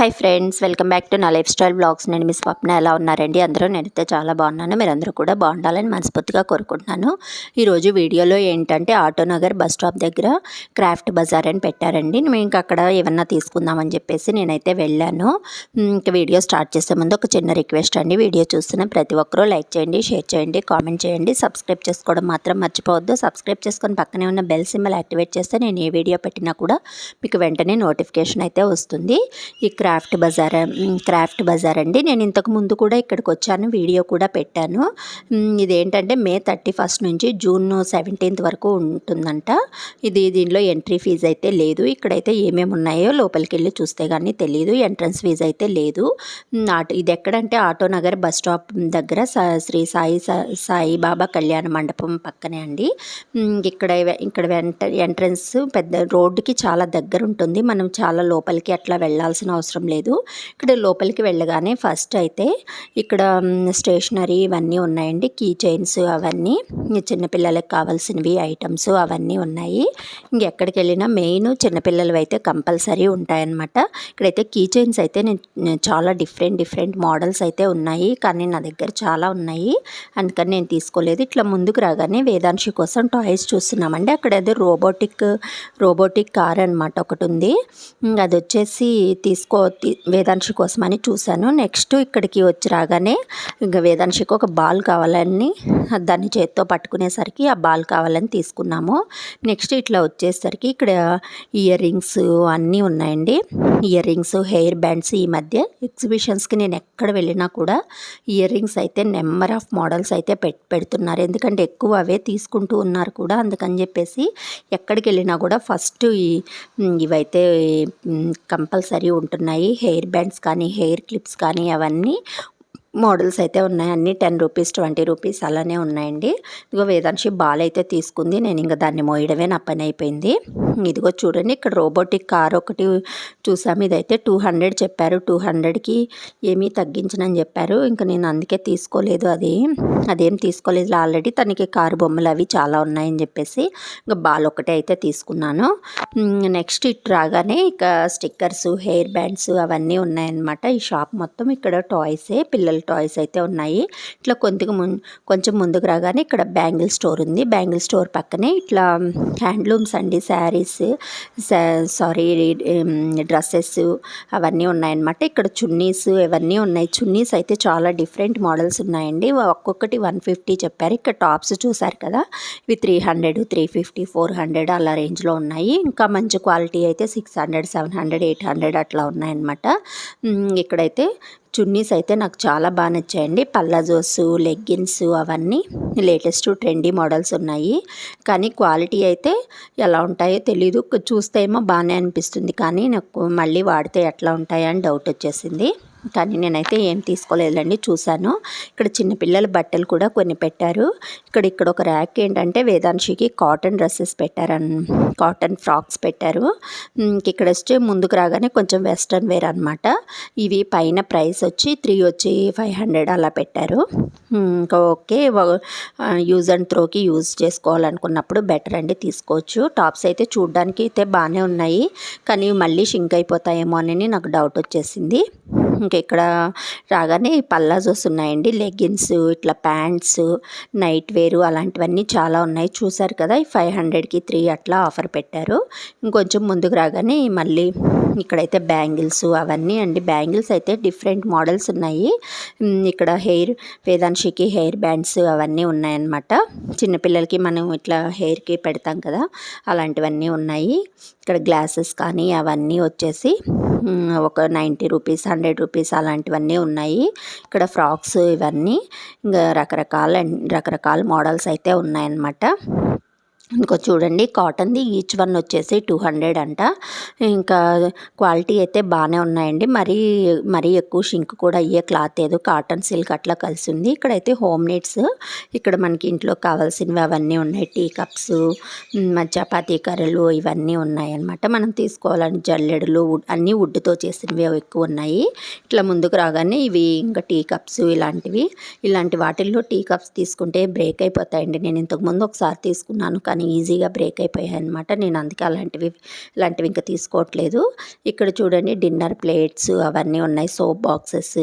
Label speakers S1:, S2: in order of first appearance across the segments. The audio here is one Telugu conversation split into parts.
S1: Hi friends welcome back to నా లైఫ్ స్టైల్ బ్లాగ్స్ నేను మీ స్వప్న. ఎలా ఉన్నారండి? అందరూ? నేనైతే చాలా బాగున్నాను. మీరందరూ కూడా బాగుండాలని మనస్ఫూర్తిగా కోరుకుంటున్నాను. ఈరోజు వీడియోలో ఏంటంటే ఆటోనగర్ బస్ స్టాప్ దగ్గర క్రాఫ్ట్ బజార్ అని పెట్టారండి. మేము ఇంక అక్కడ ఏమన్నా తీసుకుందామని చెప్పేసి నేనైతే వెళ్ళాను. ఇంకా వీడియో స్టార్ట్ చేసే ముందు ఒక చిన్న రిక్వెస్ట్ అండి. వీడియో చూస్తున్న ప్రతి ఒక్కరూ లైక్ చేయండి షేర్ చేయండి కామెంట్ చేయండి. సబ్స్క్రైబ్ చేసుకోవడం మాత్రం మర్చిపోవద్దు. సబ్స్క్రైబ్ చేసుకొని పక్కనే ఉన్న బెల్ సింబల్ యాక్టివేట్ చేస్తే నేను ఏ వీడియో పెట్టినా కూడా మీకు వెంటనే నోటిఫికేషన్ అయితే వస్తుంది. ఈ క్రాఫ్ట్ బజార్ క్రాఫ్ట్ బజార్ అండి. నేను ఇంతకు ముందు కూడా ఇక్కడికి వచ్చాను వీడియో కూడా పెట్టాను. ఇదేంటంటే మే థర్టీ ఫస్ట్ నుంచి జూన్ సెవెంటీన్త్ వరకు ఉంటుందంట. ఇది దీనిలో ఎంట్రీ ఫీజు అయితే లేదు. ఇక్కడైతే ఏమేమి ఉన్నాయో లోపలికి వెళ్ళి చూస్తే కానీ తెలియదు ఎంట్రన్స్ ఫీజు అయితే లేదు. ఆటో ఇది ఎక్కడంటే ఆటోనగర్ బస్ స్టాప్ దగ్గర సా- శ్రీ సాయి సాయిబాబా కళ్యాణ మండపం పక్కనే అండి. ఇక్కడ ఇక్కడ వెంట ఎంట్రన్స్ పెద్ద రోడ్డుకి చాలా దగ్గర ఉంటుంది. మనం చాలా లోపలికి అట్లా వెళ్ళాల్సిన అవసరం అవసరం లేదు. ఇక్కడ లోపలికి వెళ్ళగానే ఫస్ట్ అయితే ఇక్కడ స్టేషనరీ ఇవన్నీ ఉన్నాయండి. కీ చైన్స్ అవన్నీ చిన్నపిల్లలకు చిన్నపిల్లలకి కావాల్సినవి ఐటమ్స్ అవన్నీ ఉన్నాయి. ఇంకెక్కడికి వెళ్ళినా మెయిన్ చిన్నపిల్లలు అయితే కంపల్సరీ ఉంటాయన్నమాట. ఇక్కడైతే కీ చైన్స్ అయితే నేను చాలా డిఫరెంట్ డిఫరెంట్ మోడల్స్ అయితే ఉన్నాయి. కానీ నా దగ్గర చాలా ఉన్నాయి. అందుకని నేను తీసుకోలేదు. ఇట్లా ముందుకు రాగానే వేదాంశి కోసం టాయ్స్ చూస్తున్నామండి. అక్కడ అదే రోబోటిక్ రోబోటిక్ కార్ అనమాట ఒకటి ఉంది. అది వచ్చేసి తీసుకో వేదాంశి కోసం అని చూశాను. నెక్స్ట్ ఇక్కడికి వచ్చి రాగానే ఇంకా వేదాంశికి ఒక బాల్ కావాలని దాన్ని చేతితో పట్టుకునేసరికి ఆ బాల్ కావాలని తీసుకున్నాము. నెక్స్ట్ ఇట్లా వచ్చేసరికి ఇక్కడ ఇయర్ రింగ్స్ అన్నీ ఉన్నాయండి. ఇయర్ రింగ్స్ హెయిర్ బ్యాండ్స్ ఈ మధ్య ఎగ్జిబిషన్స్కి నేను ఎక్కడ వెళ్ళినా కూడా ఇయర్ రింగ్స్ అయితే నెంబర్ ఆఫ్ మోడల్స్ అయితే పెడుతున్నారు. ఎందుకంటే ఎక్కువ అవే తీసుకుంటూ ఉన్నారు కూడా. అందుకని చెప్పేసి ఎక్కడికి వెళ్ళినా కూడా ఫస్ట్ ఇవైతే కంపల్సరీ ఉంటున్నాయి. హెయిర్ బ్యాండ్స్ కానీ హెయిర్ క్లిప్స్ కానీ అవన్నీ మోడల్స్ అయితే ఉన్నాయి. అన్నీ టెన్ రూపీస్ ట్వంటీ రూపీస్ అలానే ఉన్నాయండి. ఇదిగో వేదాంశి బాల్ అయితే తీసుకుంది. నేను ఇంకా దాన్ని మోయడమే నా పని అయిపోయింది. ఇదిగో చూడండి ఇక్కడ రోబోటిక్ కార్ ఒకటి చూసాము. ఇదైతే టూ హండ్రెడ్ చెప్పారు. టూ హండ్రెడ్కి ఏమీ తగ్గించనని చెప్పారు. ఇంకా నేను అందుకే తీసుకోలేదు అది. అదేం తీసుకోలేదు. ఆల్రెడీ తనకి కారు బొమ్మలు అవి చాలా ఉన్నాయని చెప్పేసి ఇంకా బాల్ ఒకటే అయితే తీసుకున్నాను. నెక్స్ట్ ఇటు రాగానే ఇక స్టిక్కర్స్ హెయిర్ బ్యాండ్స్ అవన్నీ ఉన్నాయన్నమాట. ఈ షాప్ మొత్తం ఇక్కడ టాయ్సే పిల్లలు టాయ్స్ అయితే ఉన్నాయి. ఇట్లా కొద్దిగా ముం కొంచెం ముందుకు రాగానే ఇక్కడ బ్యాంగిల్ స్టోర్ ఉంది. బ్యాంగిల్ స్టోర్ పక్కనే ఇట్లా హ్యాండ్లూమ్స్ అండి శారీస్ సారీ డ్రెస్సెస్ అవన్నీ ఉన్నాయన్నమాట. ఇక్కడ చున్నీస్ ఇవన్నీ ఉన్నాయి. చున్నీస్ అయితే చాలా డిఫరెంట్ మోడల్స్ ఉన్నాయండి. ఒక్కొక్కటి వన్ ఫిఫ్టీ చెప్పారు. ఇక్కడ టాప్స్ చూసారు కదా? ఇవి three hundred three fifty four hundred అలా రేంజ్లో ఉన్నాయి. ఇంకా మంచి క్వాలిటీ అయితే six hundred seven hundred eight hundred అట్లా ఉన్నాయన్నమాట. ఇక్కడైతే చున్నీస్ అయితే నాకు చాలా బాగా నచ్చాయండి. పల్లాజోస్ లెగ్గిన్స్ అవన్నీ లేటెస్ట్ ట్రెండీ మోడల్స్ ఉన్నాయి. కానీ క్వాలిటీ అయితే ఎలా ఉంటాయో తెలీదు. చూస్తే ఏమో బాగానే అనిపిస్తుంది. కానీ నాకు మళ్ళీ వాడితే ఎట్లా ఉంటాయని డౌట్ వచ్చేసింది. కానీ నేనైతే ఏం తీసుకోలేదండి చూశాను. ఇక్కడ చిన్నపిల్లల బట్టలు కూడా కొన్ని పెట్టారు. ఇక్కడ ఇక్కడ ఒక ర్యాక్ ఏంటంటే వేదాంశికి కాటన్ డ్రెస్సెస్ పెట్టారన్ కాటన్ ఫ్రాక్స్ పెట్టారు. ఇక్కడ వచ్చి ముందుకు రాగానే కొంచెం వెస్ట్రన్ వేర్ అనమాట ఇవి పైన ప్రైస్ వచ్చి త్రీ వచ్చి ఫైవ్ హండ్రెడ్ అలా పెట్టారు. ఇంకా ఓకే యూజ్ అండ్ త్రోకి యూజ్ చేసుకోవాలనుకున్నప్పుడు బెటర్ అండి తీసుకోవచ్చు. టాప్స్ అయితే చూడడానికి అయితే బాగానే ఉన్నాయి. కానీ మళ్ళీ షింక్ అయిపోతాయేమో అని నాకు డౌట్ వచ్చేసింది. ఇంకా ఇక్కడ రాగానే పల్లాజోస్ ఉన్నాయండి లెగ్గిన్స్ ఇట్లా ప్యాంట్స్ నైట్ వేరు అలాంటివన్నీ చాలా ఉన్నాయి. చూసారు కదా ఈ ఫైవ్ హండ్రెడ్కి త్రీ అట్లా ఆఫర్ పెట్టారు. ఇంకొంచెం ముందుకు రాగానే మళ్ళీ ఇక్కడైతే బ్యాంగిల్స్ అవన్నీ అండి. బ్యాంగిల్స్ అయితే డిఫరెంట్ మోడల్స్ ఉన్నాయి. ఇక్కడ హెయిర్ వేదాంశికి హెయిర్ బ్యాండ్స్ అవన్నీ ఉన్నాయన్నమాట. చిన్నపిల్లలకి మనం ఇట్లా హెయిర్కి పెడతాం కదా అలాంటివన్నీ ఉన్నాయి. ఇక్కడ గ్లాసెస్ కానీ అవన్నీ వచ్చేసి ఒక నైంటీ రూపీస్ హండ్రెడ్ రూపీస్ అలాంటివన్నీ ఉన్నాయి. ఇక్కడ ఫ్రాక్స్ ఇవన్నీ ఇంకా రకరకాల రకరకాల మోడల్స్ అయితే ఉన్నాయన్నమాట. ఇంకో చూడండి కాటన్ది ఈచ్ వన్ వచ్చేసి టూ హండ్రెడ్ అంట. ఇంకా క్వాలిటీ అయితే బాగానే ఉన్నాయండి. మరీ మరీ ఎక్కువ షింక్ కూడా అయ్యే క్లాత్ ఏదో కాటన్ సిల్క్ అట్లా కలిసి ఉంది. ఇక్కడైతే హోమ్ నీడ్స్ ఇక్కడ మనకి ఇంట్లో కావాల్సినవి అవన్నీ ఉన్నాయి. టీ కప్స్ చపాతీ కర్రలు ఇవన్నీ ఉన్నాయన్నమాట. మనం తీసుకోవాలని జల్లెడలు అన్నీ వుడ్తో చేసినవి అవి ఎక్కువ ఉన్నాయి. ఇట్లా ముందుకు రాగానే ఇవి ఇంకా టీ కప్స్ ఇలాంటివి. ఇలాంటి వాటిల్లో టీ కప్స్ తీసుకుంటే బ్రేక్ అయిపోతాయండి. నేను ఇంతకుముందు ఒకసారి తీసుకున్నాను కానీ కానీ ఈజీగా బ్రేక్ అయిపోయాయి అనమాట నేను అందుకే అలాంటివి ఇలాంటివి ఇంకా తీసుకోవట్లేదు. ఇక్కడ చూడండి డిన్నర్ ప్లేట్స్ అవన్నీ ఉన్నాయి. సోప్ బాక్సెస్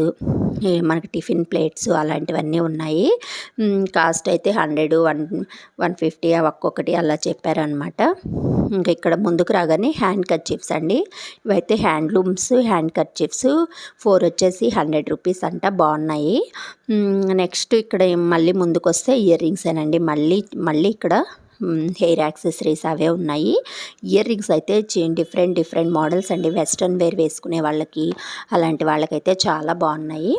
S1: మనకి టిఫిన్ ప్లేట్స్ అలాంటివన్నీ ఉన్నాయి. కాస్ట్ అయితే హండ్రెడ్ వన్ వన్ ఫిఫ్టీ ఒక్కొక్కటి అలా చెప్పారనమాట ఇంకా ఇక్కడ ముందుకు రాగానే హ్యాండ్ కర్చీఫ్స్ అండి. ఇవైతే హ్యాండ్లూమ్స్ హ్యాండ్ కర్చీఫ్స్ ఫోర్ వచ్చేసి హండ్రెడ్ రూపీస్ అంట బాగున్నాయి. నెక్స్ట్ ఇక్కడ మళ్ళీ ముందుకు వస్తే ఇయర్ రింగ్సేనండి. మళ్ళీ మళ్ళీ ఇక్కడ హెయిర్ యాక్సెసరీస్ అవే ఉన్నాయి. ఇయర్ రింగ్స్ అయితే డిఫరెంట్ డిఫరెంట్ మోడల్స్ అండి. వెస్ట్రన్ వేర్ వేసుకునే వాళ్ళకి అలాంటి వాళ్ళకైతే చాలా బాగున్నాయి.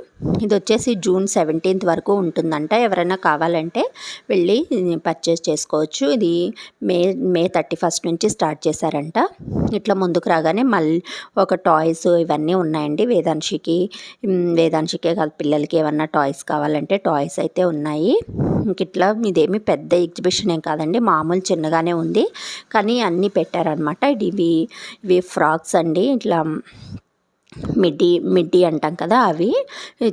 S1: ఇది వచ్చేసి జూన్ సెవెంటీన్త్ వరకు ఉంటుందంట. ఎవరైనా కావాలంటే వెళ్ళి పర్చేస్ చేసుకోవచ్చు. ఇది మే మే థర్టీ ఫస్ట్ నుంచి స్టార్ట్ చేశారంట. ఇట్లా ముందుకు రాగానే మళ్ళీ ఒక టాయ్స్ ఇవన్నీ ఉన్నాయండి. వేదాంశికి వేదాంశికే కాదు పిల్లలకి ఏమన్నా టాయ్స్ కావాలంటే టాయ్స్ అయితే ఉన్నాయి. ఇట్లా ఇదేమి పెద్ద ఎగ్జిబిషన్ ఏం కాదండి మామూలు చిన్నగానే ఉంది. కానీ అన్నీ పెట్టారనమాట ఇవి ఇవి ఫ్రాక్స్ అండి. ఇట్లా మిడ్డీ మిడ్డీ అంటాం కదా అవి.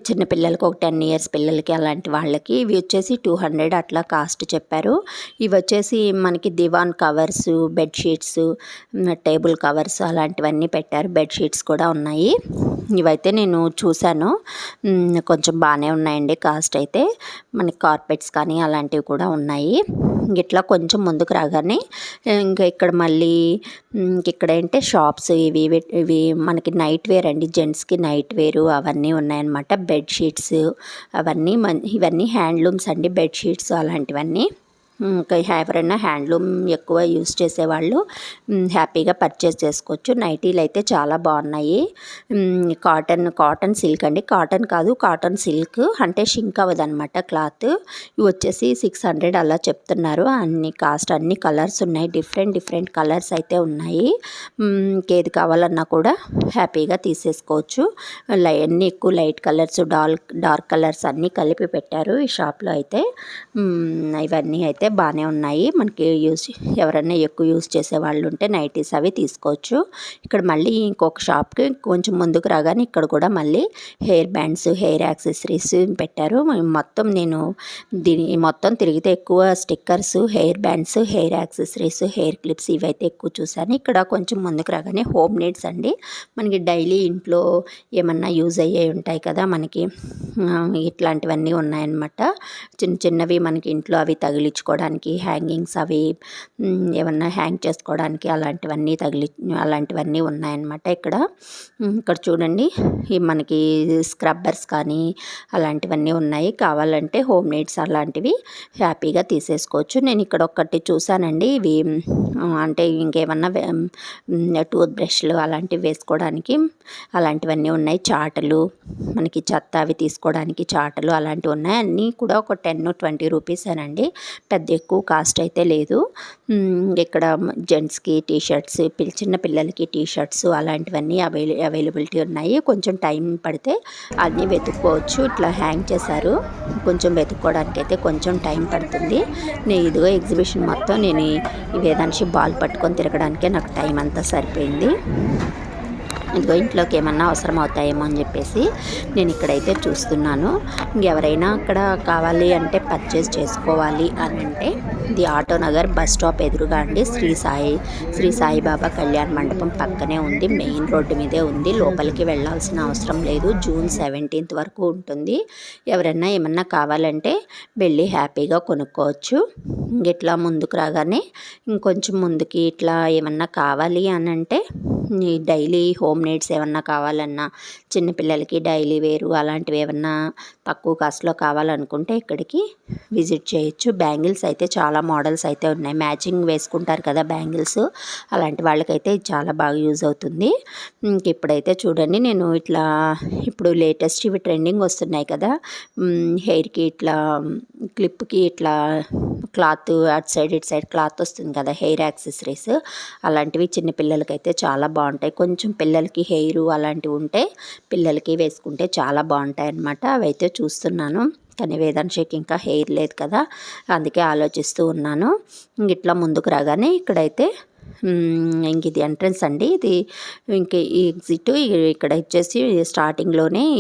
S1: చిన్న పిల్లలకి ఒక టెన్ ఇయర్స్ పిల్లలకి అలాంటి వాళ్ళకి ఇవి వచ్చేసి టూ హండ్రెడ్ అట్లా కాస్ట్ చెప్పారు. ఇవి వచ్చేసి మనకి divan covers bedsheets table covers అలాంటివన్నీ పెట్టారు. బెడ్షీట్స్ కూడా ఉన్నాయి. ఇవైతే నేను చూశాను. కొంచెం బాగానే ఉన్నాయండి కాస్ట్ అయితే. మనకి కార్పెట్స్ కానీ అలాంటివి కూడా ఉన్నాయి. ఇట్లా కొంచెం ముందుకు రాగానే ఇంకా ఇక్కడ మళ్ళీ ఇక్కడ ఏంటంటే షాప్స్ ఇవి ఇవి మనకి నైట్ వేర్ అండి. జెంట్స్కి నైట్ వేరు అవన్నీ ఉన్నాయన్నమాట. బెడ్షీట్స్ అవన్నీ ఇవన్నీ హ్యాండ్లూమ్స్ అండి. బెడ్షీట్స్ అలాంటివన్నీ. ఇంకా ఎవరైనా హ్యాండ్లూమ్ ఎక్కువ యూస్ చేసేవాళ్ళు. హ్యాపీగా పర్చేస్ చేసుకోవచ్చు. నైటీలు అయితే చాలా బాగున్నాయి. కాటన్ కాటన్ సిల్క్ అండి. కాటన్ కాదు కాటన్ సిల్క్ అంటే షింక్ అవ్వదనమాట క్లాత్. ఇవి వచ్చేసి సిక్స్ హండ్రెడ్ అలా చెప్తున్నారు. అన్ని కాస్ట్ అన్ని కలర్స్ ఉన్నాయి. డిఫరెంట్ డిఫరెంట్ కలర్స్ అయితే ఉన్నాయి. ఏది కావాలన్నా కూడా హ్యాపీగా తీసేసుకోవచ్చు. అన్నీ ఎక్కువ light colours dark dark colours అన్నీ కలిపి పెట్టారు ఈ షాప్లో అయితే. ఇవన్నీ అయితే అయితే బాగానే ఉన్నాయి. మనకి యూస్ ఎవరైనా ఎక్కువ యూస్ చేసే వాళ్ళు ఉంటే నైటీస్ అవి తీసుకోవచ్చు. ఇక్కడ మళ్ళీ ఇంకొక షాప్కి కొంచెం ముందుకు రాగానే ఇక్కడ కూడా మళ్ళీ హెయిర్ బ్యాండ్స్ హెయిర్ యాక్సెసరీస్ పెట్టారు. మొత్తం నేను దీని మొత్తం తిరిగితే ఎక్కువ stickers hair bands hair accessories hair clips ఇవైతే ఎక్కువ చూసాను ఇక్కడ కొంచెం ముందుకు రాగానే హోమ్ నీడ్స్ అండి. మనకి డైలీ ఇంట్లో ఏమన్నా యూజ్ అయ్యే ఉంటాయి కదా మనకి. ఇట్లాంటివన్నీ ఉన్నాయన్నమాట. చిన్న చిన్నవి మనకి ఇంట్లో అవి తగిలించుకోవడం చేసుకోవడానికి హ్యాంగింగ్స్ అవి ఏమన్నా హ్యాంగ్ చేసుకోవడానికి అలాంటివన్నీ తగిలి అలాంటివన్నీ ఉన్నాయన్నమాట ఇక్కడ. ఇక్కడ చూడండి ఈ మనకి స్క్రబ్బర్స్ కానీ అలాంటివన్నీ ఉన్నాయి. కావాలంటే హోమ్ నీడ్స్ అలాంటివి హ్యాపీగా తీసేసుకోవచ్చు. నేను ఇక్కడ ఒక్కటి చూశానండి ఇవి అంటే ఇంకేమన్నా టూత్ బ్రష్లు అలాంటివి వేసుకోవడానికి అలాంటివన్నీ ఉన్నాయి. చాటలు మనకి చెత్త అవి తీసుకోవడానికి చాటలు అలాంటివి ఉన్నాయి. అన్నీ కూడా ఒక టెన్ ట్వంటీ రూపీస్ అనండి పెద్ద ఎక్కువ కాస్ట్ అయితే లేదు. ఇక్కడ జెంట్స్కి టీ షర్ట్స్ చిన్న పిల్లలకి టీ షర్ట్స్ అలాంటివన్నీ అవైల అవైలబిలిటీ ఉన్నాయి. కొంచెం టైం పడితే అన్నీ వెతుక్కోవచ్చు. ఇట్లా హ్యాంగ్ చేశారు. కొంచెం వెతుక్కోవడానికి అయితే కొంచెం టైం పడుతుంది. నేను ఇదిగో ఎగ్జిబిషన్ మొత్తం నేను ఈ వేదాంశి బాల్ పట్టుకొని తిరగడానికే నాకు టైం అంతా సరిపోయింది. ఇదిగో ఇంట్లోకి ఏమన్నా అవసరం అవుతాయేమో అని చెప్పేసి నేను ఇక్కడైతే చూస్తున్నాను. ఇంకెవరైనా అక్కడ కావాలి అంటే పర్చేస్ చేసుకోవాలి అని అంటే ఇది ఆటోనగర్ బస్ స్టాప్ ఎదురుగా అండి శ్రీ సాయి శ్రీ సాయిబాబా కళ్యాణ్ మండపం పక్కనే ఉంది. మెయిన్ రోడ్డు మీదే ఉంది. లోపలికి వెళ్ళాల్సిన అవసరం లేదు. జూన్ సెవెంటీన్త్ వరకు ఉంటుంది. ఎవరైనా ఏమన్నా కావాలంటే వెళ్ళి హ్యాపీగా కొనుక్కోవచ్చు. ఇట్లా ముందుకు రాగానే ఇంకొంచెం ముందుకి ఇట్లా ఏమన్నా కావాలి అని అంటే డైలీ హోమ్ నీడ్స్ ఏమన్నా కావాలన్నా చిన్నపిల్లలకి డైలీ వేరు అలాంటివి ఏమన్నా తక్కువ కాస్ట్లో కావాలనుకుంటే ఇక్కడికి విజిట్ చేయొచ్చు. బ్యాంగిల్స్ అయితే చాలా మోడల్స్ అయితే ఉన్నాయి. మ్యాచింగ్ వేసుకుంటారు కదా బ్యాంగిల్స్. అలాంటి వాళ్ళకైతే చాలా బాగా యూజ్ అవుతుంది. ఇంక ఇప్పుడైతే చూడండి నేను ఇట్లా ఇప్పుడు లేటెస్ట్ ఇవి ట్రెండింగ్ వస్తున్నాయి కదా. హెయిర్కి ఇట్లా క్లిప్కి ఇట్లా క్లాత్ అటు సైడ్ ఇటు సైడ్ క్లాత్ వస్తుంది కదా హెయిర్ యాక్సెసరీస్. అలాంటివి చిన్నపిల్లలకైతే చాలా బాగుంటాయి. కొంచెం పిల్లలకి హెయిర్ అలాంటివి ఉంటే పిల్లలకి వేసుకుంటే చాలా బాగుంటాయి అన్నమాట. అవైతే చూస్తున్నాను. కానీ వేదాంశకి ఇంకా హెయిర్ లేదు కదా. అందుకే ఆలోచిస్తూ ఉన్నాను. ఇట్లా ముందుకు రాగానే ఇక్కడైతే ఇంక ఇది ఎంట్రన్స్ అండి. ఇది ఇంక ఈ ఎగ్జిట్ ఇక్కడ వచ్చేసి స్టార్టింగ్లోనే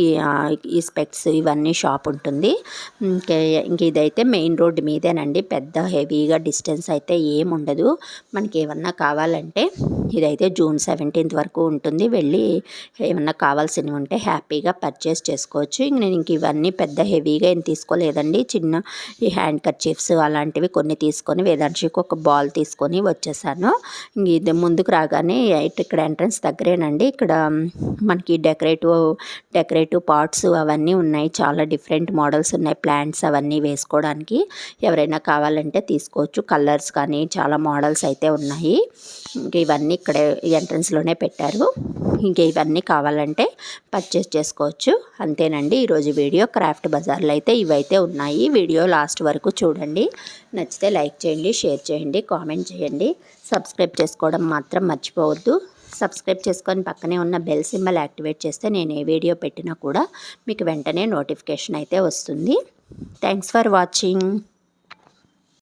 S1: ఈ- స్పెక్స్ ఇవన్నీ షాప్ ఉంటుంది. ఇంక ఇంక ఇదైతే మెయిన్ రోడ్ మీదేనండి. పెద్ద హెవీగా డిస్టెన్స్ అయితే ఏం ఉండదు. మనకి ఏమన్నా కావాలంటే ఇదైతే జూన్ సెవెంటీన్త్ వరకు ఉంటుంది. వెళ్ళి ఏమన్నా కావాల్సినవి ఉంటే హ్యాపీగా పర్చేస్ చేసుకోవచ్చు. ఇంక నేను ఇంక ఇవన్నీ పెద్ద హెవీగా ఏం తీసుకోలేదండి. చిన్న ఈ హ్యాండ్ కర్చీఫ్స్ అలాంటివి కొన్ని తీసుకొని వేదాంశికి ఒక బాల్ తీసుకొని వచ్చేసాను. ఇది ముందుకు రాగానే ఇక్కడ ఎంట్రన్స్ దగ్గరేనండి. ఇక్కడ మనకి డెకరేటివ్ డెకరేటివ్ పార్ట్స్ అవన్నీ ఉన్నాయి. చాలా డిఫరెంట్ మోడల్స్ ఉన్నాయి. ప్లాంట్స్ అవన్నీ వేసుకోవడానికి ఎవరైనా కావాలంటే తీసుకోవచ్చు. కలర్స్ కానీ చాలా మోడల్స్ అయితే ఉన్నాయి. ఇంక ఇవన్నీ ఇక్కడే ఎంట్రన్స్లోనే పెట్టారు. ఇంకా ఇవన్నీ కావాలంటే పర్చేస్ చేసుకోవచ్చు. అంతేనండి ఈరోజు వీడియో క్రాఫ్ట్ బజార్లో అయితే ఇవైతే ఉన్నాయి. వీడియో లాస్ట్ వరకు చూడండి. నచ్చితే లైక్ చేయండి షేర్ చేయండి కామెంట్ చేయండి. సబ్స్క్రైబ్ చేసుకోవడం మాత్రం మర్చిపోవద్దు. సబ్స్క్రైబ్ చేసుకొని పక్కనే ఉన్న బెల్ సింబల్ యాక్టివేట్ చేస్తే నేను ఏ వీడియో పెట్టినా కూడా మీకు వెంటనే నోటిఫికేషన్ అయితే వస్తుంది. Thanks for watching